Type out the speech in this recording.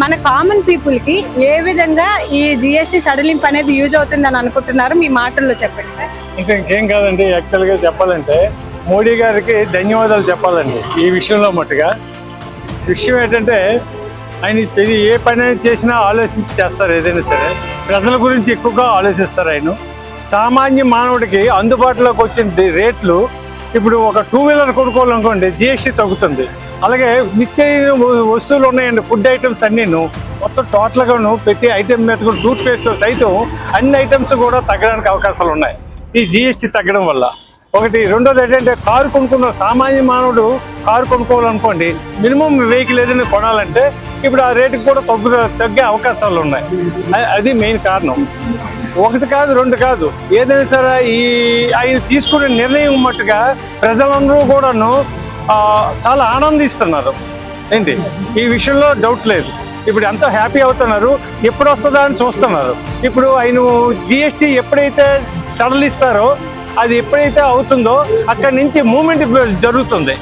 మన కామన్ పీపుల్కి ఏ విధంగా ఈ జిఎస్టి సడలింపు అనేది యూజ్ అవుతుంది అని అనుకుంటున్నారు మీ మాటల్లో చెప్పండి సార్. ఇంకా ఇంకేం కాదండి యాక్చువల్గా చెప్పాలంటే మోడీ గారికి ధన్యవాదాలు చెప్పాలండి ఈ విషయంలో మట్టుగా. విషయం ఏంటంటే ఆయన ఇది ఏ పని అయినా చేసినా ఆలోచించి చేస్తారు ఏదైనా సరే. ప్రజల గురించి ఎక్కువగా ఆలోచిస్తారు ఆయన. సామాన్య మానవుడికి అందుబాటులోకి వచ్చిన రేట్లు ఇప్పుడు ఒక టూ వీలర్ కొనుక్కోవాలనుకోండి జిఎస్టీ తగ్గుతుంది. అలాగే నిత్య వస్తువులు ఉన్నాయండి ఫుడ్ ఐటమ్స్ అన్నీను మొత్తం టోటల్గాను ప్రతి ఐటమ్ మీద కూడా టూత్ పేస్ట్ సైతం అన్ని ఐటమ్స్ కూడా తగ్గడానికి అవకాశాలు ఉన్నాయి. ఈ జిఎస్టీ తగ్గడం వల్ల. ఒకటి రెండోది ఏంటంటే కారు కొనుక్కున్న సామాన్య మానవుడు కారు కొనుక్కోవాలనుకోండి మినిమం వెహికల్ ఏదైనా కొనాలంటే ఇప్పుడు ఆ రేటుకి కూడా తగ్గు తగ్గే అవకాశాలు ఉన్నాయి. అది మెయిన్ కారణం. ఒకటి కాదు రెండు కాదు. ఏదైనా సరే ఈ ఆయన తీసుకునే నిర్ణయం మట్టుగా ప్రజలందరూ కూడాను చాలా ఆనందిస్తున్నారు. ఏంటి? ఈ విషయంలో డౌట్ లేదు. ఇప్పుడు ఎంతో హ్యాపీ అవుతున్నారు ఎప్పుడు వస్తుందా అని చూస్తున్నారు. ఇప్పుడు ఆయన జిఎస్టీ ఎప్పుడైతే సడలిస్తారో అది ఎప్పుడైతే అవుతుందో అక్కడి నుంచి మూమెంట్ జరుగుతుంది.